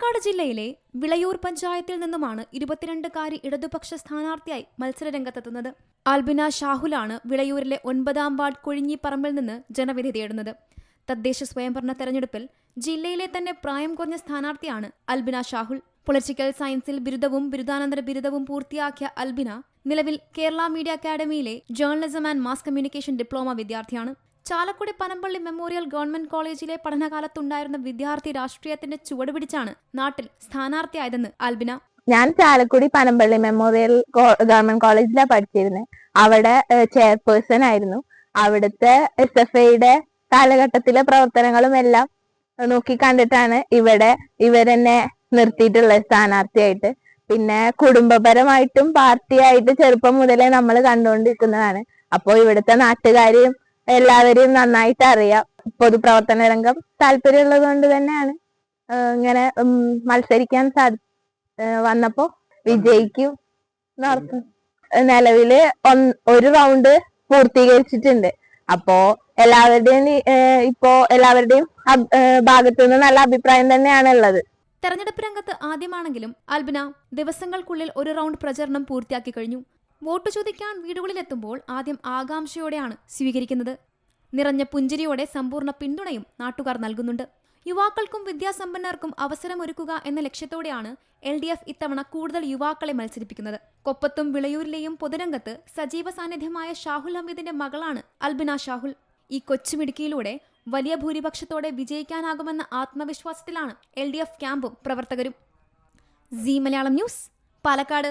പാലക്കാട് ജില്ലയിലെ വിളയൂർ പഞ്ചായത്തിൽ നിന്നുമാണ് ഇരുപത്തിരണ്ടുകാരി ഇടതുപക്ഷ സ്ഥാനാർത്ഥിയായി മത്സരരംഗത്തെത്തുന്നത്. ആൽബിന ഷാഹുലാണ് വിളയൂരിലെ ഒൻപതാം വാർഡ് കൊഴിഞ്ഞിപ്പറമ്പിൽ നിന്ന് ജനവിധി തേടുന്നത്. തദ്ദേശ സ്വയംഭരണ തെരഞ്ഞെടുപ്പിൽ ജില്ലയിലെ തന്നെ പ്രായം കുറഞ്ഞ സ്ഥാനാർത്ഥിയാണ് അൽബിന ഷാഹുൽ. പൊളിറ്റിക്കൽ സയൻസിൽ ബിരുദവും ബിരുദാനന്തര ബിരുദവും പൂർത്തിയാക്കിയ അൽബിന നിലവിൽ Kerala media അക്കാദമിയിലെ journalism and mass communication diploma വിദ്യാർത്ഥിയാണ്. ചാലക്കുടി പനമ്പള്ളി മെമ്മോറിയൽ ഗവൺമെന്റ് കോളേജിലെ പഠനകാലത്തുണ്ടായിരുന്ന വിദ്യാർത്ഥി രാഷ്ട്രീയത്തിന്റെ ചുവട് പിടിച്ചാണ് നാട്ടിൽ സ്ഥാനാർത്ഥിയായതെന്ന് ആൽബിന. ഞാൻ ചാലക്കുടി പനമ്പള്ളി മെമ്മോറിയൽ ഗവൺമെന്റ് കോളേജിലാണ് പഠിച്ചിരുന്നത് അവിടെ ചെയർപേഴ്സൺ ആയിരുന്നു. അവിടുത്തെ എസ് എഫ് ഐയുടെ കാലഘട്ടത്തിലെ പ്രവർത്തനങ്ങളും എല്ലാം നോക്കി കണ്ടിട്ടാണ് ഇവിടെ ഇവരെന്നെ നിർത്തിയിട്ടുള്ളത് സ്ഥാനാർത്ഥിയായിട്ട്. പിന്നെ കുടുംബപരമായിട്ടും പാർട്ടിയായിട്ട് ചെറുപ്പം മുതലേ നമ്മൾ കണ്ടുകൊണ്ടിരിക്കുന്നതാണ്. അപ്പോൾ ഇവിടുത്തെ നാട്ടുകാരെയും എല്ലാവരെയും നന്നായിട്ട് അറിയാം. പൊതുപ്രവർത്തന രംഗം താല്പര്യമുള്ളത് കൊണ്ട് തന്നെയാണ്. ഇങ്ങനെ മത്സരിക്കാൻ സാധി വന്നപ്പോ വിജയിക്കും നിലവിൽ ഒരു റൗണ്ട് പൂർത്തീകരിച്ചിട്ടുണ്ട്. അപ്പോ എല്ലാവരുടെയും ഇപ്പോ എല്ലാവരുടെയും ഭാഗത്തു നിന്ന് നല്ല അഭിപ്രായം തന്നെയാണ് ഉള്ളത് തെരഞ്ഞെടുപ്പ് രംഗത്ത് ആദ്യമാണെങ്കിലും അൽബിന ദിവസങ്ങൾക്കുള്ളിൽ ഒരു റൗണ്ട് പ്രചരണം പൂർത്തിയാക്കി കഴിഞ്ഞു. വോട്ട് ചോദിക്കാൻ വീടുകളിലെത്തുമ്പോൾ ആദ്യം ആകാംക്ഷയോടെയാണ് സ്വീകരിക്കുന്നത്. നിറഞ്ഞ പുഞ്ചിരിയോടെ സമ്പൂർണ പിന്തുണയും നാട്ടുകാർ നൽകുന്നുണ്ട്. യുവാക്കൾക്കും വിദ്യാസമ്പന്നർക്കും അവസരമൊരുക്കുക എന്ന ലക്ഷ്യത്തോടെയാണ് എൽ ഡി എഫ് ഇത്തവണ കൂടുതൽ യുവാക്കളെ മത്സരിപ്പിക്കുന്നത്. കൊപ്പത്തും വിളയൂരിലെയും പൊതുരംഗത്ത് സജീവ സാന്നിധ്യമായ ഷാഹുൽ ഹമീദിന്റെ മകളാണ് അൽബിന ഷാഹുൽ. ഈ കൊച്ചുമിടുക്കിയിലൂടെ വലിയ ഭൂരിപക്ഷത്തോടെ വിജയിക്കാനാകുമെന്ന ആത്മവിശ്വാസത്തിലാണ് എൽ ഡി എഫ് ക്യാമ്പും പ്രവർത്തകരും. Zee Malayalam news Palakkad.